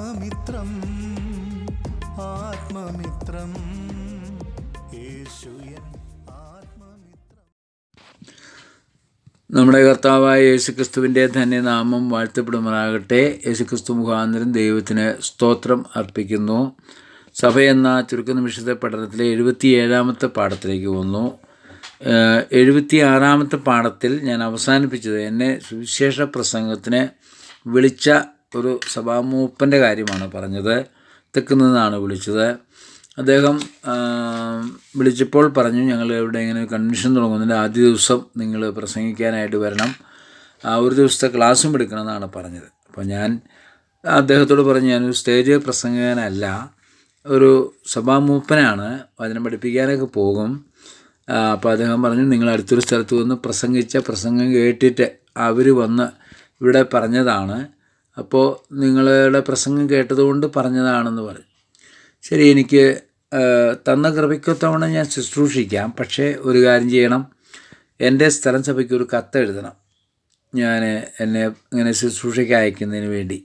ആത്മമിത്രം ആത്മമിത്രം. യേശുയൻ നമ്മുടെ കർത്താവായ യേശുക്രിസ്തുവിന്റെ തന്നെ നാമം വാഴ്ത്തപ്പെടുമാറാകട്ടെ. യേശുക്രിസ്തു മുഖാന്തരം ദൈവത്തിന് സ്തോത്രം അർപ്പിക്കുന്നു. സഭ എന്ന ചുരുക്ക നിമിഷത്തെ പഠനത്തിലെ എഴുപത്തിയേഴാമത്തെ പാഠത്തിലേക്ക് വന്നു. ഏഹ് എഴുപത്തി ആറാമത്തെ പാഠത്തിൽ ഞാൻ അവസാനിപ്പിച്ചത് എന്നെ സുവിശേഷ പ്രസംഗത്തിന് വിളിച്ച ഒരു സഭാമൂപ്പന്റെ കാര്യമാണ് പറഞ്ഞത്. തെക്കുന്നാണ് വിളിച്ചത്. അദ്ദേഹം വിളിച്ചപ്പോൾ പറഞ്ഞു ഞങ്ങൾ ഇവിടെ ഇങ്ങനെ കൺവെൻഷൻ തുടങ്ങുന്നതിന്റെ ആദ്യ ദിവസം നിങ്ങൾ പ്രസംഗിക്കാനായിട്ട് വരണം. ആ ഒരു ദിവസത്തെ ക്ലാസ്സും എടുക്കണമെന്നാണ് പറഞ്ഞത്. അപ്പോൾ ഞാൻ അദ്ദേഹത്തോട് പറഞ്ഞു ഞാനൊരു സ്റ്റേജ് പ്രസംഗകനല്ല ഒരു സഭാമൂപ്പനാണ് വചനം പഠിപ്പിക്കാനൊക്കെ പോകും. അപ്പോൾ അദ്ദേഹം പറഞ്ഞു നിങ്ങൾ അടുത്തൊരു സ്ഥലത്ത് വന്ന് പ്രസംഗിച്ച പ്രസംഗം കേട്ടിട്ട് അവർ വന്ന് ഇവിടെ പറഞ്ഞതാണ്. അപ്പോൾ നിങ്ങളുടെ പ്രസംഗം കേട്ടതുകൊണ്ട് പറഞ്ഞതാണെന്ന് പറഞ്ഞു ശരി എനിക്ക് തന്ന കൃപയ്ക്കൊത്തവണ ഞാൻ ശുശ്രൂഷിക്കാം. പക്ഷേ ഒരു കാര്യം ചെയ്യണം. എന്റെ സ്ഥലം സഭയ്ക്ക് ഒരു കത്ത് എഴുതണം. ഞാൻ എന്നെ ഇങ്ങനെ ശുശ്രൂഷയ്ക്ക് അയക്കുന്നതിന് വേണ്ടി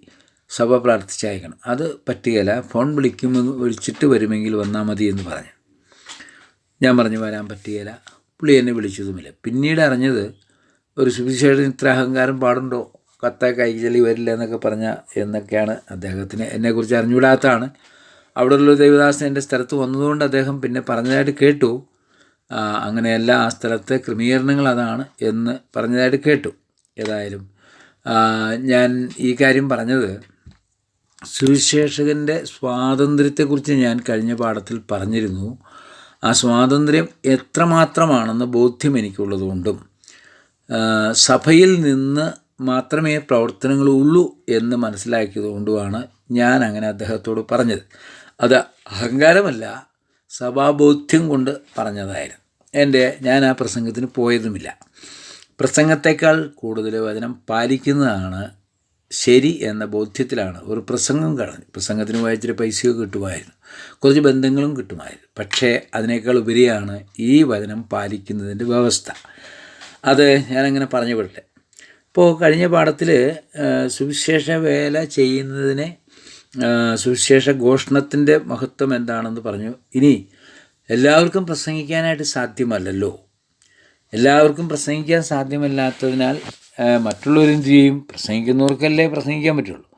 സഭ പ്രാർത്ഥിച്ചയക്കണം അത് പറ്റുകയില്ല. ഫോൺ വിളിക്കുമ്പോൾ വിളിച്ചിട്ട് വരുമെങ്കിൽ വന്നാൽ മതി എന്ന് പറഞ്ഞു. ഞാൻ പറഞ്ഞു വരാൻ പറ്റുകയില്ല. പുള്ളി എന്നെ വിളിച്ചതുമില്ല. പിന്നീട് അറിഞ്ഞത് ഒരു സുവിശേഷൻ ഇത്ര അഹങ്കാരം പാടുണ്ടോ? കത്ത കൈചലി വരില്ല എന്നൊക്കെ പറഞ്ഞ എന്നൊക്കെയാണ് അദ്ദേഹത്തിന് എന്നെക്കുറിച്ച് അറിഞ്ഞുകൂടാത്തതാണ്. അവിടെയുള്ള ദേവദാസൻ എന്റെ സ്ഥലത്ത് വന്നതുകൊണ്ട് അദ്ദേഹം പിന്നെ പറഞ്ഞതായിട്ട് കേട്ടു. അങ്ങനെയല്ല ആ സ്ഥലത്തെ ക്രമീകരണങ്ങൾ അതാണ് എന്ന് പറഞ്ഞതായിട്ട് കേട്ടു. ഏതായാലും ഞാൻ ഈ കാര്യം പറഞ്ഞത് സുവിശേഷകന്റെ സ്വാതന്ത്ര്യത്തെക്കുറിച്ച് ഞാൻ കഴിഞ്ഞ പാഠത്തിൽ പറഞ്ഞിരുന്നു. ആ സ്വാതന്ത്ര്യം എത്രമാത്രമാണെന്ന് ബോധ്യം എനിക്കുള്ളതുകൊണ്ടും സഭയിൽ നിന്ന് മാത്രമേ പ്രവർത്തനങ്ങളുള്ളൂ എന്ന് മനസ്സിലാക്കിയതുകൊണ്ടുമാണ് ഞാൻ അങ്ങനെ അദ്ദേഹത്തോട് പറഞ്ഞത്. അത് അഹങ്കാരമല്ല സഭാബോധ്യം കൊണ്ട് പറഞ്ഞതായിരുന്നു. എന്റെ ഞാൻ ആ പ്രസംഗത്തിന് പോയതുമില്ല. പ്രസംഗത്തെക്കാൾ കൂടുതൽ വചനം പാലിക്കുന്നതാണ് ശരി എന്ന ബോധ്യത്തിലാണ് ഒരു പ്രസംഗം കളഞ്ഞു പ്രസംഗത്തിന് വായിച്ചിട്ട് പൈസയൊക്കെ കിട്ടുമായിരുന്നു കുറച്ച് ബന്ധങ്ങളും കിട്ടുമായിരുന്നു. പക്ഷേ അതിനേക്കാൾ ഉപരിയാണ് ഈ വചനം പാലിക്കുന്നതിന്റെ വ്യവസ്ഥ. അത് ഞാനങ്ങനെ പറഞ്ഞു വിടട്ടെ ഇപ്പോൾ കഴിഞ്ഞ പാഠത്തിൽ സുവിശേഷ വേല ചെയ്യുന്നതിനെ സുവിശേഷ ഘോഷണത്തിന്റെ മഹത്വം എന്താണെന്ന് പറഞ്ഞു. ഇനി എല്ലാവർക്കും പ്രസംഗിക്കാനായിട്ട് സാധ്യമല്ലല്ലോ. എല്ലാവർക്കും പ്രസംഗിക്കാൻ സാധ്യമല്ലാത്തതിനാൽ മറ്റുള്ളവരെന്ത് ചെയ്യും? പ്രസംഗിക്കുന്നവർക്കല്ലേ പ്രസംഗിക്കാൻ പറ്റുള്ളൂ.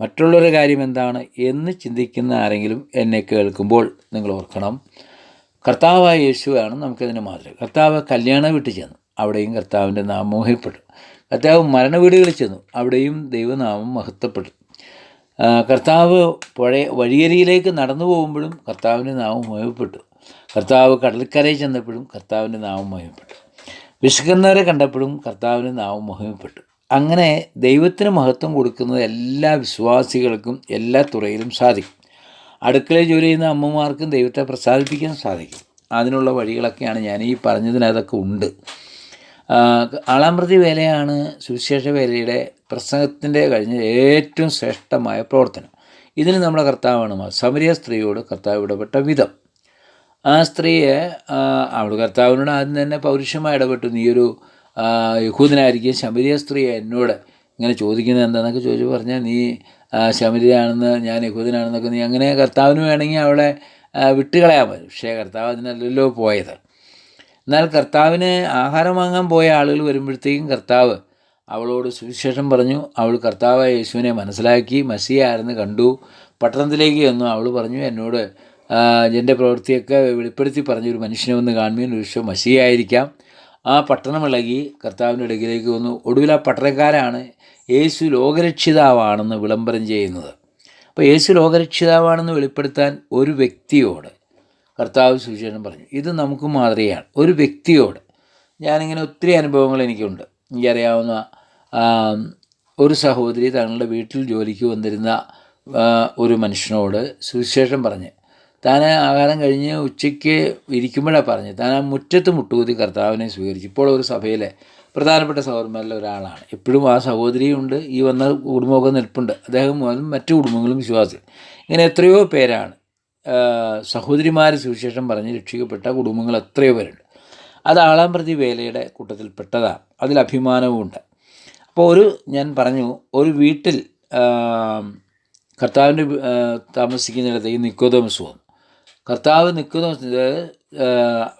മറ്റുള്ളവരുടെ കാര്യം എന്താണ് എന്ന് ചിന്തിക്കുന്ന ആരെങ്കിലും എന്നെ കേൾക്കുമ്പോൾ നിങ്ങൾ ഓർക്കണം. കർത്താവായ യേശുവാണ് നമുക്കതിന് മാതൃക. കർത്താവ് കല്യാണ വീട്ടിൽ ചെന്നു. അവിടെയും കർത്താവിന്റെ നാമം മോഹിപ്പെട്ടു കർത്താവ് മരണ വീടുകളിൽ ചെന്നു. അവിടെയും ദൈവനാമം മഹത്വപ്പെട്ടു. കർത്താവ് പുഴ വഴിയരിയിലേക്ക് നടന്നു പോകുമ്പോഴും കർത്താവിന്റെ നാമം മയപ്പെട്ടു കർത്താവ് കടൽക്കരയിൽ ചെന്നപ്പോഴും കർത്താവിന്റെ നാമം മയപ്പെട്ടു വിശക്കുന്നവരെ കണ്ടപ്പോഴും കർത്താവിന്റെ നാമം മഹിമപ്പെട്ടു അങ്ങനെ ദൈവത്തിന് മഹത്വം കൊടുക്കുന്നത് എല്ലാ വിശ്വാസികൾക്കും എല്ലാ തുറയിലും സാധിക്കും. അടുക്കളയിൽ ജോലി ചെയ്യുന്ന അമ്മമാർക്കും ദൈവത്തെ പ്രസാദിപ്പിക്കാൻ സാധിക്കും. അതിനുള്ള വഴികളൊക്കെയാണ് ഞാൻ ഈ പറഞ്ഞതിനകത്തൊക്കെ ഉണ്ട്. ആളാമ്പ്രതി വേലയാണ് സുവിശേഷ വേലയുടെ പ്രസംഗത്തിന്റെ കഴിഞ്ഞ ഏറ്റവും ശ്രേഷ്ഠമായ പ്രവർത്തനം. ഇതിന് നമ്മുടെ കർത്താവാണ് സമരിയ സ്ത്രീയോട് കർത്താവ് ഇടപെട്ട വിധം. ആ സ്ത്രീയെ അവിടെ കർത്താവിനോട് ആദ്യം തന്നെ പൗരുഷമായി ഇടപെട്ടു. നീ ഒരു യഹൂദനായിരിക്കും. ശമരിയ സ്ത്രീയെ എന്നോട് ഇങ്ങനെ ചോദിക്കുന്നത് എന്താണെന്നൊക്കെ ചോദിച്ചു പറഞ്ഞാൽ നീ ശമരിയാണെന്ന് ഞാൻ യഹൂദനാണെന്നൊക്കെ നീ അങ്ങനെ കർത്താവിന് വേണമെങ്കിൽ അവളെ വിട്ടുകളയാൻ പറ്റും പക്ഷേ കർത്താവ് അതിനല്ലല്ലോ പോയത്. എന്നാൽ കർത്താവിന് ആഹാരം വാങ്ങാൻ പോയ ആളുകൾ വരുമ്പോഴത്തേക്കും കർത്താവ് അവളോട് സുവിശേഷം പറഞ്ഞു. അവൾ കർത്താവായ യേശുവിനെ മനസ്സിലാക്കി മസിയായിരുന്നു കണ്ടു. പട്ടണത്തിലേക്ക് ചെന്നു. അവൾ പറഞ്ഞു എന്നോട് എന്റെ പ്രവൃത്തിയൊക്കെ വെളിപ്പെടുത്തി പറഞ്ഞു ഒരു മനുഷ്യനെ വന്ന് കാണുമ്പോൾ ഒരു വിശ്വം മസിയായിരിക്കാം ആ പട്ടണം ഇളകി കർത്താവിന്റെ ഇടയിലേക്ക് വന്നു. ഒടുവിൽ ആ പട്ടണക്കാരാണ് യേശു ലോകരക്ഷിതാവാണെന്ന് വിളംബരം ചെയ്യുന്നത്. അപ്പോൾ യേശു ലോകരക്ഷിതാവാണെന്ന് വെളിപ്പെടുത്താൻ ഒരു വ്യക്തിയോട് കർത്താവ് സുവിശേഷം പറഞ്ഞു ഇത് നമുക്ക് മാതൃകയാണ് ഒരു വ്യക്തിയോട് ഞാനിങ്ങനെ ഒത്തിരി അനുഭവങ്ങൾ എനിക്കുണ്ട്. എനിക്കറിയാവുന്ന ഒരു സഹോദരി തങ്ങളുടെ വീട്ടിൽ ജോലിക്ക് വന്നിരുന്ന ഒരു മനുഷ്യനോട് സുവിശേഷം പറഞ്ഞ് താൻ ആഹാരം കഴിഞ്ഞ് ഉച്ചയ്ക്ക് ഇരിക്കുമ്പോഴാണ് പറഞ്ഞ് താൻ ആ മുറ്റത്ത് മുട്ടുകുത്തി കർത്താവിനെ സ്വീകരിച്ചു. ഇപ്പോൾ ഒരു സഭയിലെ പ്രധാനപ്പെട്ട സഹോദരന്മാരിൽ ഒരാളാണ്. എപ്പോഴും ആ സഹോദരിയുണ്ട് ഈ വന്ന കുടുംബമൊക്കെ നിൽപ്പുണ്ട്. അദ്ദേഹം മറ്റു കുടുംബങ്ങളും വിശ്വാസികൾ ഇങ്ങനെ എത്രയോ പേരാണ്. സഹോദരിമാർ സുവിശേഷം പറഞ്ഞ് രക്ഷിക്കപ്പെട്ട കുടുംബങ്ങൾ എത്രയോ പേരുണ്ട്. അത് ആളാം പ്രതി വേലയുടെ കൂട്ടത്തിൽപ്പെട്ടതാണ് അതിൽ അഭിമാനവുമുണ്ട് അപ്പോൾ ഒരു ഞാൻ പറഞ്ഞു ഒരു വീട്ടിൽ കർത്താവിന്റെ താമസിക്കുന്നിടത്ത് ഈ നിക്കോതോമസ് വന്നു. കർത്താവ് നിക്കോതോമസ്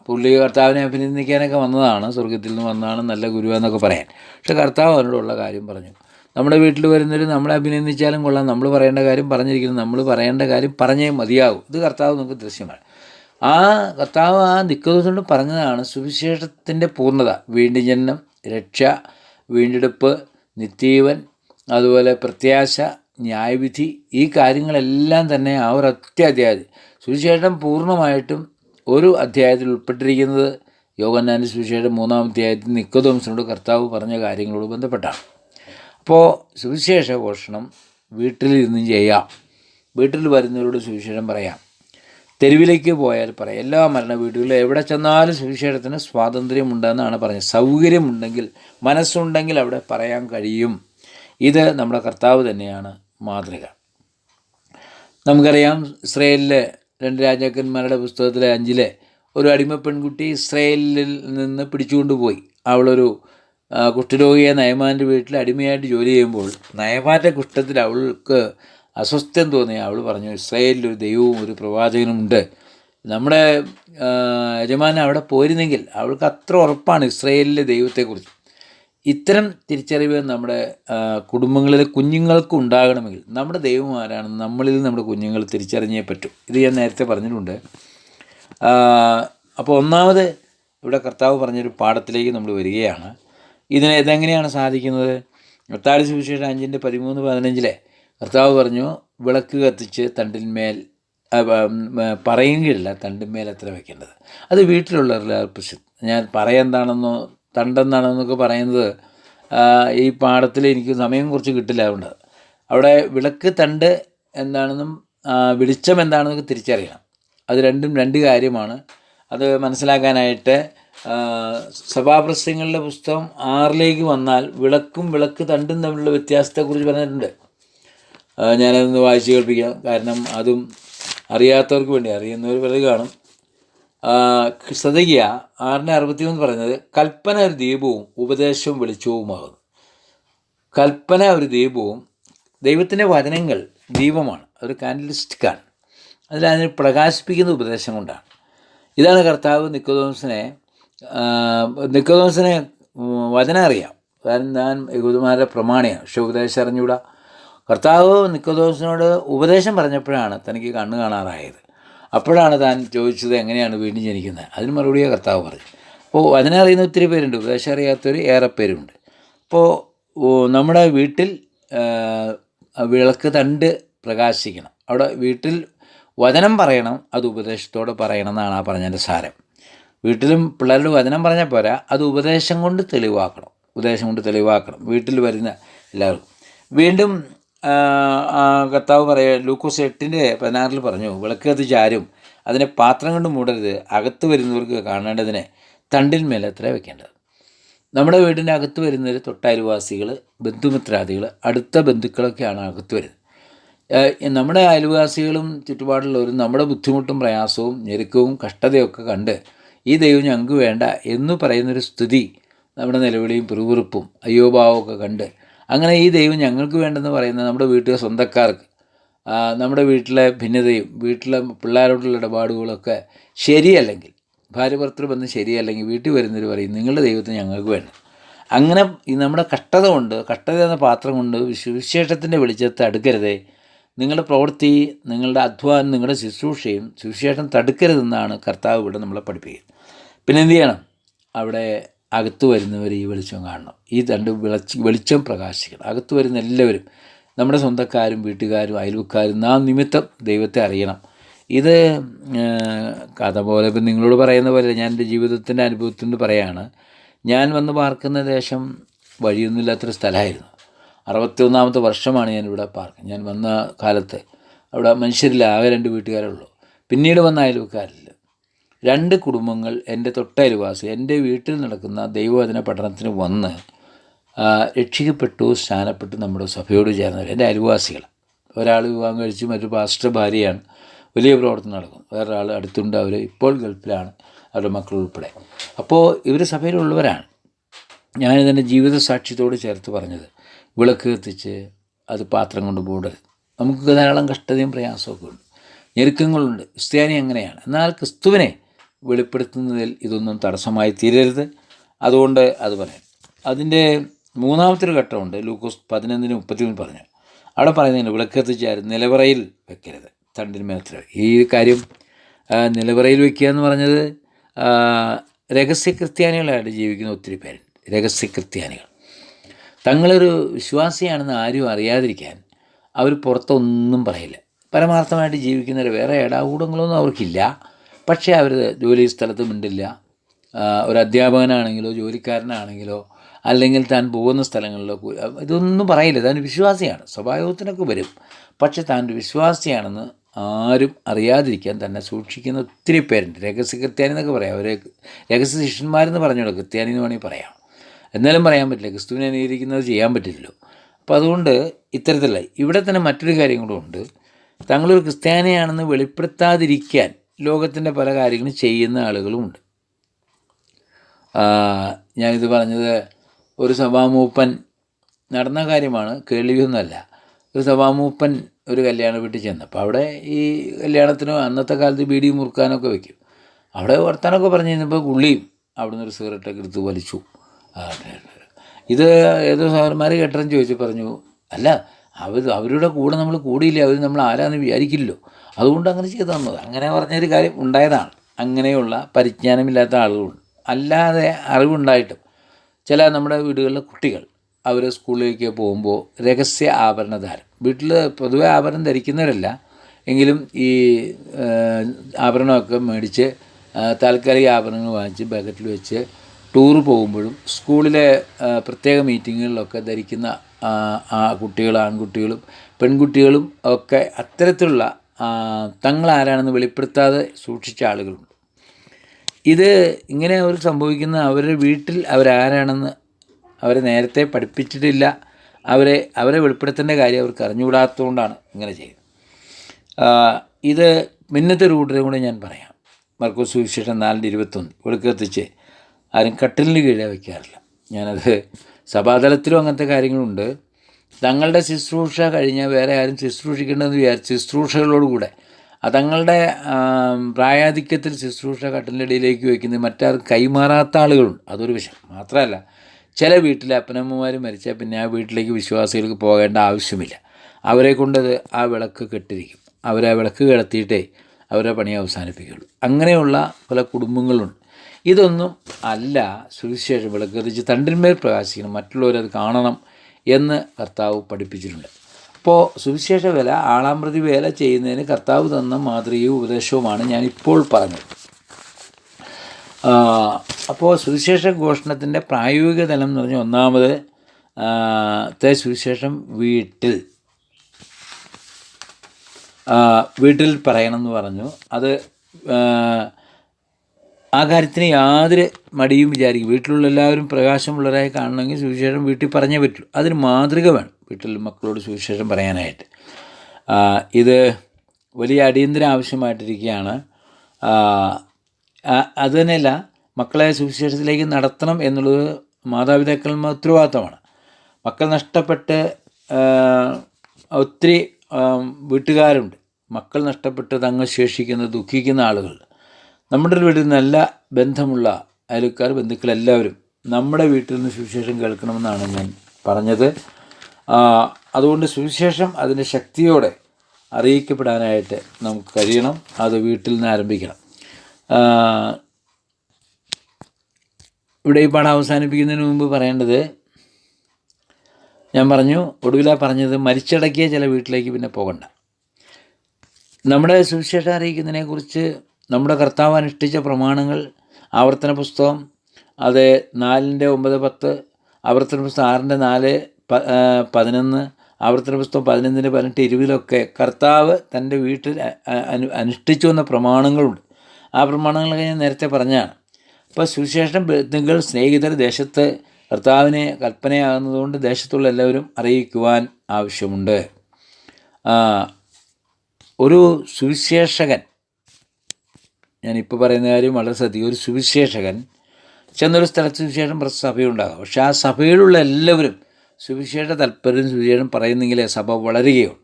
പുള്ളി കർത്താവിനെ അഭിനന്ദിക്കാനൊക്കെ വന്നതാണ് സ്വർഗത്തിൽ നിന്ന് വന്നതാണ് നല്ല ഗുരുവെന്നൊക്കെ പറയാൻ. പക്ഷെ കർത്താവ് അവനോടുള്ള കാര്യം പറഞ്ഞു. നമ്മുടെ വീട്ടിൽ വരുന്നവർ നമ്മളെ അഭിനന്ദിച്ചാലും കൊള്ളാം. നമ്മൾ പറയേണ്ട കാര്യം പറഞ്ഞിരിക്കുന്നു. നമ്മൾ പറയേണ്ട കാര്യം പറഞ്ഞേ മതിയാവും. ഇത് കർത്താവ് നമുക്ക് ദൃശ്യമാണ്. ആ കർത്താവ് ആ നിക്കോതോസിനോട് പറഞ്ഞതാണ് സുവിശേഷത്തിന്റെ പൂർണത. വീണ്ടും ജനനം രക്ഷ വീണ്ടെടുപ്പ് നിത്യീവൻ അതുപോലെ പ്രത്യാശ ന്യായവിധി ഈ കാര്യങ്ങളെല്ലാം തന്നെ ആ ഒരു അധ്യായത്തിൽ. സുവിശേഷം പൂർണമായിട്ടും ഒരു അധ്യായത്തിൽ ഉൾപ്പെട്ടിരിക്കുന്നത് യോഗന്നാന്റെ സുവിശേഷം മൂന്നാം അധ്യായത്തിൽ നിക്കോതോംസിനോട് കർത്താവ് പറഞ്ഞ കാര്യങ്ങളോട് ബന്ധപ്പെട്ടാണ്. അപ്പോൾ സുവിശേഷ ഘോഷണം വീട്ടിലിരുന്ന് ചെയ്യാം. വീട്ടിൽ വരുന്നവരോട് സുവിശേഷം പറയാം. തെരുവിലേക്ക് പോയാൽ പറയാം. എല്ലാ മരണ വീടുകളിലും എവിടെ ചെന്നാലും സുവിശേഷത്തിന് സ്വാതന്ത്ര്യമുണ്ടെന്നാണ് പറഞ്ഞത്. സൗകര്യമുണ്ടെങ്കിൽ മനസ്സുണ്ടെങ്കിൽ അവിടെ പറയാൻ കഴിയും. ഇത് നമ്മുടെ കർത്താവ് തന്നെയാണ് മാതൃക. നമുക്കറിയാം ഇസ്രയേലിലെ രണ്ട് രാജാക്കന്മാരുടെ പുസ്തകത്തിലെ അഞ്ചിലെ ഒരു അടിമ പെൺകുട്ടി ഇസ്രയേലിൽ നിന്ന് പിടിച്ചുകൊണ്ടുപോയി. അവളൊരു കുഷ്ഠരോഗിയെ നയമാന്റെ വീട്ടിൽ അടിമയായിട്ട് ജോലി ചെയ്യുമ്പോൾ നയമാന്റെ കുഷ്ഠത്തിൽ അവൾക്ക് അസ്വസ്ഥം തോന്നി അവൾ പറഞ്ഞു ഇസ്രയേലിൽ ഒരു ദൈവവും ഒരു പ്രവാചകനും ഉണ്ട്. നമ്മുടെ യജമാനൻ അവിടെ പോയിരുന്നെങ്കിൽ അവൾക്ക് അത്ര ഉറപ്പാണ് ഇസ്രയേലിലെ ദൈവത്തെക്കുറിച്ച്. ഇത്തരം തിരിച്ചറിവ് നമ്മുടെ കുടുംബങ്ങളിലെ കുഞ്ഞുങ്ങൾക്ക് ഉണ്ടാകണമെങ്കിൽ നമ്മുടെ ദൈവം ആരാണെന്ന് നമ്മളിൽ നമ്മുടെ കുഞ്ഞുങ്ങൾ തിരിച്ചറിഞ്ഞേ പറ്റും. ഇത് ഞാൻ നേരത്തെ പറഞ്ഞിട്ടുണ്ട്. അപ്പോൾ ഒന്നാമത് ഇവിടെ കർത്താവ് പറഞ്ഞൊരു പാഠത്തിലേക്ക് നമ്മൾ വരികയാണ്. ഇതിന് ഇതെങ്ങനെയാണ് സാധിക്കുന്നത്? കർത്താവ് സുവിശേഷം അഞ്ചിന്റെ പതിമൂന്ന് പതിനഞ്ചിലെ കർത്താവ് പറഞ്ഞു വിളക്ക് കത്തിച്ച് തണ്ടിന്മേൽ പറയുകയില്ല തണ്ടിന്മേൽ എത്ര വെക്കേണ്ടത്? അത് വീട്ടിലുള്ളവരിൽ ഞാൻ പറയെന്താണെന്നോ തണ്ടെന്താണെന്നൊക്കെ പറയുന്നത് ഈ പാഠത്തിൽ എനിക്ക് സമയം കുറച്ച് കിട്ടില്ല അതുകൊണ്ട്. അവിടെ വിളക്ക് തണ്ട് എന്താണെന്നും വെളിച്ചം എന്താണെന്നൊക്കെ തിരിച്ചറിയണം. അത് രണ്ടും രണ്ട് കാര്യമാണ്. അത് മനസ്സിലാക്കാനായിട്ട് ആ, സഭാപ്രശ്നങ്ങളുടെ പുസ്തകം ആറിലേക്ക് വന്നാൽ വിളക്കും വിളക്ക് തണ്ടും തമ്മിലുള്ള വ്യത്യാസത്തെക്കുറിച്ച് പറഞ്ഞിട്ടുണ്ട്. ഞാനതൊന്ന് വായിച്ച് കേൾപ്പിക്കാം. കാരണം അതും അറിയാത്തവർക്ക് വേണ്ടി അറിയുന്നവർ വെറുതെ കാണും. ശ്രദ്ധിക്കുക ആറിന്റെ അറുപത്തിമൂന്ന് പറയുന്നത് കൽപ്പന ഒരു ദീപവും ഉപദേശവും വെളിച്ചവുമാകുന്നു. കൽപ്പന ഒരു ദീപവും ദൈവത്തിന്റെ വചനങ്ങൾ ദീപമാണ്. ഒരു കാൻഡലിസ്റ്റിക്കാണ്. അതിൽ അതിനെ പ്രകാശിപ്പിക്കുന്ന ഉപദേശം കൊണ്ടാണ്. ഇതാണ് കർത്താവ് നിക്കോദോംസിനെ നിക്കോദോംസിനെ വചന അറിയാം. കാരണം ഞാൻ യഹൂദന്മാരുടെ പ്രമാണിയാണ്. പക്ഷെ ഉപദേശം അറിഞ്ഞുകൂടാ? കർത്താവ് നിക്കോദോസിനോട് ഉപദേശം പറഞ്ഞപ്പോഴാണ് തനിക്ക് കണ്ണ് കാണാറായത്. അപ്പോഴാണ് താൻ ചോദിച്ചത് എങ്ങനെയാണ് വീണ്ടും ജനിക്കുന്നത്? അതിന് മറുപടിയാണ് കർത്താവ് പറഞ്ഞു അപ്പോൾ വചന അറിയുന്ന ഒത്തിരി പേരുണ്ട്. ഉപദേശം അറിയാത്തവർ ഏറെ പേരുണ്ട് അപ്പോൾ നമ്മുടെ വീട്ടിൽ വിളക്ക് തണ്ട് പ്രകാശിക്കണം. അവിടെ വീട്ടിൽ വചനം പറയണം അത് ഉപദേശത്തോടെ പറയണം എന്നാണ് ആ പറഞ്ഞതിന്റെ സാരം. വീട്ടിലും പിള്ളേരുടെ വചനം പറഞ്ഞാൽ പോരാ. അത് ഉപദേശം കൊണ്ട് തെളിവാക്കണം. ഉപദേശം കൊണ്ട് തെളിവാക്കണം. വീട്ടിൽ വരുന്ന എല്ലാവർക്കും. വീണ്ടും കർത്താവ് പറയുക ലൂക്കോസ് എട്ടിന്റെ പതിനാറിൽ പറഞ്ഞു വിളക്ക് അത് ചാരും അതിനെ പാത്രം കൊണ്ട് മൂടരുത്. അകത്ത് വരുന്നവർക്ക് കാണേണ്ടതിനെ തണ്ടിന്മേൽ എത്ര വെക്കേണ്ടത്. നമ്മുടെ വീടിന്റെ അകത്ത് വരുന്നവർ തൊട്ടയൽവാസികൾ ബന്ധുമിത്രാദികൾ അടുത്ത ബന്ധുക്കളൊക്കെയാണ് അകത്ത് വരുന്നത്. നമ്മുടെ അയൽവാസികളും ചുറ്റുപാടുള്ളവരും നമ്മുടെ ബുദ്ധിമുട്ടും പ്രയാസവും ഞെരുക്കവും കഷ്ടതയൊക്കെ കണ്ട് ഈ ദൈവം ഞങ്ങൾക്ക് വേണ്ട എന്ന് പറയുന്നൊരു സ്തുതി നമ്മുടെ നിലവിളിയും പിറുപിറുപ്പും അയ്യോഭാവമൊക്കെ കണ്ട്. അങ്ങനെ ഈ ദൈവം ഞങ്ങൾക്ക് വേണ്ടെന്ന് പറയുന്ന നമ്മുടെ വീട്ടിലെ സ്വന്തക്കാർക്ക് നമ്മുടെ വീട്ടിലെ ഭിന്നതയും വീട്ടിലെ പിള്ളേരോടുള്ള ഇടപാടുകളൊക്കെ ശരിയല്ലെങ്കിൽ ഭാര്യ ഭർത്തൃ ബന്ധം ശരിയല്ലെങ്കിൽ വീട്ടിൽ വരുന്നവർ പറയും നിങ്ങളുടെ ദൈവത്തിന് ഞങ്ങൾക്ക് വേണം അങ്ങനെ ഈ നമ്മുടെ കഷ്ടത കൊണ്ട് കഷ്ടത എന്ന പാത്രം കൊണ്ട് സുവിശേഷത്തിന്റെ വെളിച്ചത്തെ അടുക്കരുതേ. നിങ്ങളുടെ പ്രവൃത്തി നിങ്ങളുടെ അധ്വാനം നിങ്ങളുടെ ശുശ്രൂഷയും സുവിശേഷം തടുക്കരുതെന്നാണ് കർത്താവ് ഇവിടെ നമ്മളെ പഠിപ്പിക്കുന്നത്. പിന്നെ എന്ത് ചെയ്യണം അവിടെ അകത്ത് വരുന്നവർ ഈ വെളിച്ചം കാണണം. ഈ രണ്ട് വിളച്ച് വെളിച്ചം പ്രകാശിക്കണം. അകത്ത് വരുന്ന എല്ലാവരും നമ്മുടെ സ്വന്തക്കാരും വീട്ടുകാരും അയൽവക്കാരും നാം നിമിത്തം ദൈവത്തെ അറിയണം. ഇത് കഥ പോലെ ഇപ്പം നിങ്ങളോട് പറയുന്ന പോലെ ഞാൻ എന്റെ ജീവിതത്തിന്റെ അനുഭവത്തിൽ പറയാണ്. ഞാൻ വന്ന് പാർക്കുന്ന ദേശം വഴിയൊന്നുമില്ലാത്തൊരു സ്ഥലമായിരുന്നു. അറുപത്തിയൊന്നാമത്തെ വർഷമാണ് ഞാനിവിടെ പാർക്ക് ഞാൻ വന്ന കാലത്ത് അവിടെ മനുഷ്യരില്ല ആകെ രണ്ട് വീട്ടുകാരുള്ളൂ പിന്നീട് വന്ന അയൽവക്കാരില്ല. രണ്ട് കുടുംബങ്ങൾ എന്റെ തൊട്ടയൽവാസി എന്റെ വീട്ടിൽ നടക്കുന്ന ദൈവവചന പഠനത്തിന് വന്ന് രക്ഷിക്കപ്പെട്ടു സ്നാനപ്പെട്ടു നമ്മുടെ സഭയോട് ചേർന്നവർ എന്റെ അയൽവാസികൾ ഒരാൾ വിവാഹം കഴിച്ചു മറ്റൊരു പാസ്റ്റർ ഭാര്യയാണ്. വലിയ പ്രവർത്തനം നടക്കും വേറൊരാൾ അടുത്തുണ്ട് അവർ ഇപ്പോൾ ഗൾഫിലാണ് അവരുടെ മക്കൾ ഉൾപ്പെടെ. അപ്പോൾ ഇവർ സഭയിലുള്ളവരാണ്. ഞാനിതെന്റെ ജീവിത സാക്ഷ്യത്തോട് ചേർത്ത് പറഞ്ഞത് വിളക്ക് കത്തിച്ച് അത് പാത്രം കൊണ്ട് മൂടരുത്. നമുക്ക് ധാരാളം കഷ്ടതയും പ്രയാസമൊക്കെ ഉണ്ട്. ഞെരുക്കങ്ങളുണ്ട്. ക്രിസ്ത്യാനി അങ്ങനെയാണ്. എന്നാൽ ക്രിസ്തുവിനെ വെളിപ്പെടുത്തുന്നതിൽ ഇതൊന്നും തടസ്സമായി തീരരുത്. അതുകൊണ്ട് അത് പറയാം. അതിന്റെ മൂന്നാമത്തെ ഒരു ഘട്ടമുണ്ട്. ലൂക്കോസ് പതിനൊന്നിന് മുപ്പത്തിമൂന്ന് പറഞ്ഞു. അവിടെ പറയുന്നതിന് വിളക്കെത്തിച്ചാൽ നിലവറയിൽ വെക്കരുത്. തണ്ടിന്മേത്ര ഈ കാര്യം നിലവറയിൽ വെക്കുക എന്ന് പറഞ്ഞത് രഹസ്യ ക്രിസ്ത്യാനികളായിട്ട് ജീവിക്കുന്ന ഒത്തിരി പേരുണ്ട്. രഹസ്യ ക്രിസ്ത്യാനികൾ. തങ്ങളൊരു വിശ്വാസിയാണെന്ന് ആരും അറിയാതിരിക്കാൻ അവർ പുറത്തൊന്നും പറയില്ല. പരമാർത്ഥമായിട്ട് ജീവിക്കുന്നവർ വേറെ ഇടാകൂടങ്ങളൊന്നും അവർക്കില്ല. പക്ഷേ അവർ ജോലി സ്ഥലത്ത് മിണ്ടില്ല. ഒരു അധ്യാപകനാണെങ്കിലോ ജോലിക്കാരനാണെങ്കിലോ അല്ലെങ്കിൽ താൻ പോകുന്ന സ്ഥലങ്ങളിലോ ഇതൊന്നും പറയില്ല. താൻ വിശ്വാസിയാണ്. സ്വഭാവത്തിനൊക്കെ വരും. പക്ഷെ താൻ ഒരു വിശ്വാസിയാണെന്ന് ആരും അറിയാതിരിക്കാൻ തന്നെ സൂക്ഷിക്കുന്ന ഒത്തിരി പേരുണ്ട്. രഹസ്യ ക്രിസ്ത്യാനി എന്നൊക്കെ പറയാം. അവർ രഹസ്യ ശിഷ്യന്മാരെന്ന് പറഞ്ഞോളൂ ക്രിസ്ത്യാനി എന്ന് വേണമെങ്കിൽ പറയാം. എന്നാലും പറയാൻ പറ്റില്ല. ക്രിസ്തുവിനെ അനുകരിക്കുന്നത് ചെയ്യാൻ പറ്റില്ലല്ലോ. അപ്പോൾ അതുകൊണ്ട് ഇത്തരത്തിലുള്ള ഇവിടെ തന്നെ മറ്റൊരു കാര്യം കൂടെ ഉണ്ട്. തങ്ങളൊരു ക്രിസ്ത്യാനിയാണെന്ന് വെളിപ്പെടുത്താതിരിക്കാൻ ലോകത്തിന്റെ പല കാര്യങ്ങളും ചെയ്യുന്ന ആളുകളുമുണ്ട്. ഞാനിത് പറഞ്ഞത് ഒരു സഭാമൂപ്പൻ നടന്ന കാര്യമാണ് കേൾവിയൊന്നുമല്ല. ഒരു സഭാമൂപ്പൻ ഒരു കല്യാണ വീട്ടിൽ ചെന്നപ്പോൾ അവിടെ ഈ കല്യാണത്തിന് അന്നത്തെ കാലത്ത് ബീഡി മുറുക്കാനൊക്കെ വെക്കും. അവിടെ വർത്താനൊക്കെ പറഞ്ഞു കഴിഞ്ഞപ്പോൾ പുള്ളിയും അവിടെ ഒരു സിഗരറ്റൊക്കെ എടുത്ത് വലിച്ചു. ഇത് ഏതോ സഹോദരന്മാർ കേട്ടെന്ന് ചോദിച്ചു പറഞ്ഞു അല്ല അവർ അവരുടെ കൂടെ നമ്മൾ കൂടിയില്ല? അവർ നമ്മൾ ആരാന്ന് വിചാരിക്കില്ലല്ലോ. അതുകൊണ്ട് അങ്ങനെ ചെയ്തു തന്നത്. അങ്ങനെ പറഞ്ഞൊരു കാര്യം ഉണ്ടായതാണ്. അങ്ങനെയുള്ള പരിജ്ഞാനമില്ലാത്ത ആളുകളുണ്ട് അല്ലാതെ അറിവുണ്ടായിട്ടും ചില നമ്മുടെ വീടുകളിലെ കുട്ടികൾ അവർ സ്കൂളിലേക്ക് പോകുമ്പോൾ രഹസ്യ ആഭരണധാരം. വീട്ടിൽ പൊതുവെ ആഭരണം ധരിക്കുന്നവരല്ല. എങ്കിലും ഈ ആഭരണമൊക്കെ മേടിച്ച് താൽക്കാലിക ആഭരണങ്ങൾ വാങ്ങിച്ച് ബാക്കറ്റിൽ വെച്ച് ടൂർ പോകുമ്പോഴും സ്കൂളിലെ പ്രത്യേക മീറ്റിങ്ങുകളിലൊക്കെ ധരിക്കുന്ന ആ, കുട്ടികൾ ആൺകുട്ടികളും പെൺകുട്ടികളും ഒക്കെ അത്തരത്തിലുള്ള തങ്ങളാരാണെന്ന് വെളിപ്പെടുത്താതെ സൂക്ഷിച്ച ആളുകളുണ്ട്. ഇത് ഇങ്ങനെ അവർ സംഭവിക്കുന്ന അവരുടെ വീട്ടിൽ അവരാരാണെന്ന് അവരെ നേരത്തെ പഠിപ്പിച്ചിട്ടില്ല. അവരെ അവരെ വെളിപ്പെടുത്തേണ്ട കാര്യം അവർക്ക് അറിഞ്ഞുകൂടാത്തതുകൊണ്ടാണ് ഇങ്ങനെ ചെയ്യുന്നത്. ഇത് മിന്നത്തെ റൂട്ടിനെ കൂടെ ഞാൻ പറയാം. മർക്കോസ് സുവിശേഷം നാലിന്റെ ഇരുപത്തൊന്ന്. വെളുക്കെത്തിച്ച് ആരും കട്ടിലിന് കീഴേ വയ്ക്കാറില്ല. ഞാനത് സഭാതലത്തിലും അങ്ങനത്തെ കാര്യങ്ങളുണ്ട്. തങ്ങളുടെ ശുശ്രൂഷ കഴിഞ്ഞാൽ വേറെ ആരും ശുശ്രൂഷിക്കേണ്ടതെന്ന് വിചാരിച്ച് ശുശ്രൂഷകളോടുകൂടെ ആ തങ്ങളുടെ പ്രായാധിക്യത്തിൽ ശുശ്രൂഷ കട്ടിലിന്റെ ഇടയിലേക്ക് വയ്ക്കുന്നത് മറ്റാരും കൈമാറാത്ത ആളുകളുണ്ട്. അതൊരു വിഷയം. മാത്രമല്ല ചില വീട്ടിലെ അപ്പനമ്മമാർ മരിച്ചാൽ പിന്നെ ആ വീട്ടിലേക്ക് വിശ്വാസികൾക്ക് പോകേണ്ട ആവശ്യമില്ല. അവരെ കൊണ്ടത് ആ വിളക്ക് കെട്ടിരിക്കും. അവരെ ആ വിളക്ക് കിടത്തിയിട്ടേ അവരെ പണി അവസാനിപ്പിക്കുകയുള്ളൂ അങ്ങനെയുള്ള പല കുടുംബങ്ങളുണ്ട്. ഇതൊന്നും അല്ല സുവിശേഷം. വിളക്ക് കത്തിച്ച് തണ്ടിന്മേൽ പ്രകാശിക്കണം. മറ്റുള്ളവരത് കാണണം. എന്ന് കർത്താവ് പഠിപ്പിച്ചിട്ടുണ്ട്. അപ്പോൾ സുവിശേഷ വേല ആളാമൃതി വേല ചെയ്യുന്നതിന് കർത്താവ് തന്ന മാതൃകയും ഉപദേശവുമാണ് ഞാനിപ്പോൾ പറഞ്ഞത്. അപ്പോൾ സുവിശേഷ ഘോഷണത്തിന്റെ പ്രായോഗിക തലം എന്ന് പറഞ്ഞാൽ ഒന്നാമത് തെ സുവിശേഷം വീട്ടിൽ. വീട്ടിൽ പറയണമെന്ന് പറഞ്ഞു. അത് ആ, കാര്യത്തിന് യാതൊരു മടിയും വിചാരിക്കും. വീട്ടിലുള്ള എല്ലാവരും പ്രകാശമുള്ളവരായി കാണണമെങ്കിൽ സുവിശേഷം വീട്ടിൽ പറഞ്ഞേ പറ്റൂ. അതിന് മാതൃക വേണം വീട്ടിൽ മക്കളോട് സുവിശേഷം പറയാനായിട്ട്. ഇത് വലിയ അടിയന്തര ആവശ്യമായിട്ടിരിക്കുകയാണ്. അതുതന്നെയല്ല മക്കളെ സുവിശേഷത്തിലേക്ക് നടത്തണം എന്നുള്ളത് മാതാപിതാക്കളുടെ ഉത്തരവാദിത്തമാണ്. മക്കൾ നഷ്ടപ്പെട്ട് ഒത്തിരി വീട്ടുകാരുണ്ട്. മക്കൾ നഷ്ടപ്പെട്ട് തങ്ങൾ ശേഷിക്കുന്ന ദുഃഖിക്കുന്ന ആളുകൾ. നമ്മുടെ ഒരു വീട്ടിൽ നല്ല ബന്ധമുള്ള അയൽക്കാർ ബന്ധുക്കൾ എല്ലാവരും നമ്മുടെ വീട്ടിൽ നിന്ന് സുവിശേഷം കേൾക്കണമെന്നാണ് ഞാൻ പറഞ്ഞത്. അതുകൊണ്ട് സുവിശേഷം അതിന്റെ ശക്തിയോടെ അറിയിക്കപ്പെടാനായിട്ട് നമുക്ക് കഴിയണം. അത് വീട്ടിൽ നിന്ന് ആരംഭിക്കണം. ഇവിടെ ഈ പാഠം അവസാനിപ്പിക്കുന്നതിന് മുമ്പ് പറയേണ്ടത് ഞാൻ പറഞ്ഞു ഒടുവിലാ പറഞ്ഞത് മരിച്ചടക്കിയ ചില വീട്ടിലേക്ക് പിന്നെ പോകണ്ട. നമ്മുടെ സുവിശേഷം അറിയിക്കുന്നതിനെക്കുറിച്ച് നമ്മുടെ കർത്താവ് അനുഷ്ഠിച്ച പ്രമാണങ്ങൾ ആവർത്തന പുസ്തകം അത് നാലിന്റെ ഒമ്പത് പത്ത് ആവർത്തന പുസ്തകം ആറിന്റെ നാല് പ- പതിനൊന്ന് ആവർത്തന പുസ്തകം പതിനൊന്നിന്റെ പതിനെട്ട് ഇരുപതിലൊക്കെ കർത്താവ് തന്റെ വീട്ടിൽ അനു അനുഷ്ഠിച്ചു വന്ന പ്രമാണങ്ങളുണ്ട്. ആ പ്രമാണങ്ങളൊക്കെ ഞാൻ നേരത്തെ പറഞ്ഞാണ്. അപ്പോൾ സുവിശേഷം ബന്ധുക്കൾ സ്നേഹിതർ ദേശത്ത് കർത്താവിനെ കൽപ്പനയാകുന്നതുകൊണ്ട് ദേശത്തുള്ള എല്ലാവരും അറിയിക്കുവാൻ ആവശ്യമുണ്ട്. ഒരു സുവിശേഷകൻ ഞാനിപ്പോൾ പറയുന്ന കാര്യം വളരെ ശ്രദ്ധിക്കുക. ഒരു സുവിശേഷകൻ ചെന്നൊരു സ്ഥലത്ത് സുവിശേഷം സഭയുണ്ടാകാം. പക്ഷെ ആ സഭയിലുള്ള എല്ലാവരും സുവിശേഷ തൽപ്പര്യം സുവിശേഷം പറയുന്നെങ്കിലേ സഭ വളരുകയുള്ളൂ.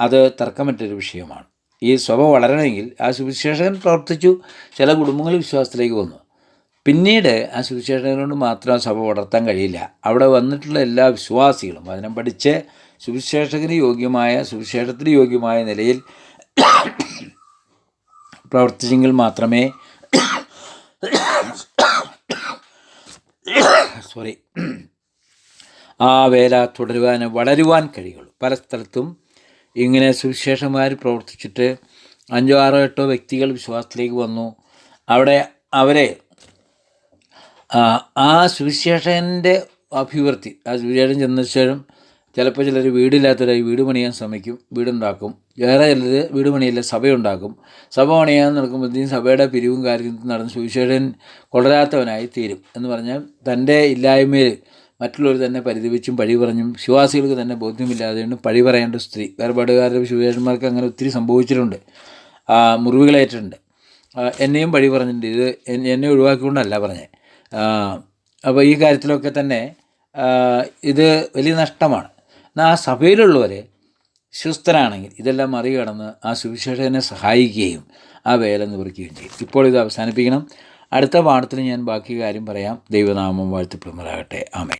അത് തർക്കമറ്റൊരു വിഷയമാണ്. ഈ സഭ വളരണമെങ്കിൽ ആ സുവിശേഷകൻ പ്രവർത്തിച്ചു. ചില കുടുംബങ്ങൾ വിശ്വാസത്തിലേക്ക് വന്നു. പിന്നീട് ആ സുവിശേഷകനോട് മാത്രം ആ സഭ വളർത്താൻ കഴിയില്ല. അവിടെ വന്നിട്ടുള്ള എല്ലാ വിശ്വാസികളും വചനം പഠിച്ച് സുവിശേഷകന് യോഗ്യമായ സുവിശേഷത്തിന് യോഗ്യമായ നിലയിൽ പ്രവർത്തിച്ചെങ്കിൽ മാത്രമേ സോറി ആ വേല തുടരുവാൻ വളരുവാൻ കഴിയുള്ളൂ. പല സ്ഥലത്തും ഇങ്ങനെ സുവിശേഷന്മാർ പ്രവർത്തിച്ചിട്ട് അഞ്ചോ ആറോ എട്ടോ വ്യക്തികൾ വിശ്വാസത്തിലേക്ക് വന്നു. അവിടെ അവരെ ആ, സുവിശേഷന്റെ അഭിവൃദ്ധി ആ സുവിശേഷം ചെന്ന ശേഷം ചിലപ്പോൾ ചിലർ വീടില്ലാത്തവരായി വീട് പണിയാൻ ശ്രമിക്കും വീടുണ്ടാക്കും. വേറെ ചിലർ വീട് പണിയില്ല സഭയുണ്ടാക്കും. സഭ പണിയാൻ നടക്കുമ്പോഴത്തേക്കും സഭയുടെ പിരിവും കാര്യത്തിൽ നടന്ന് സുവിശേഷൻ കൊളരാത്തവനായി തീരും എന്ന് പറഞ്ഞാൽ തന്റെ ഇല്ലായ്മയിൽ മറ്റുള്ളവർ തന്നെ പരിതപിച്ചും പഴി പറഞ്ഞും ശിവാസികൾക്ക് തന്നെ ബോധ്യമില്ലാതെയും പഴി പറയേണ്ട സ്ത്രീ. വേർപാടുകാരുടെ സുവിശേഷന്മാർക്ക് അങ്ങനെ ഒത്തിരി സംഭവിച്ചിട്ടുണ്ട്. മുറിവുകളേറ്റിട്ടുണ്ട്. എന്നെയും പഴി പറഞ്ഞിട്ടുണ്ട്. ഇത് എന്നെ ഒഴിവാക്കിക്കൊണ്ടല്ല പറഞ്ഞത് അപ്പോൾ ഈ കാര്യത്തിലൊക്കെ തന്നെ ഇത് വലിയ നഷ്ടമാണ്. എന്നാൽ ആ സഭയിലുള്ളവർ വിശ്വസ്തരാണെങ്കിൽ ഇതെല്ലാം മറികടന്ന് ആ സുവിശേഷകനെ സഹായിക്കുകയും ആ വേല നിവർക്കുകയും ചെയ്യും. ഇപ്പോൾ ഇത് അവസാനിപ്പിക്കണം. അടുത്ത പാഠത്തിൽ ഞാൻ ബാക്കി കാര്യം പറയാം. ദൈവനാമം വാഴ്ത്തിപ്പെടുമാറാകട്ടെ ആമേ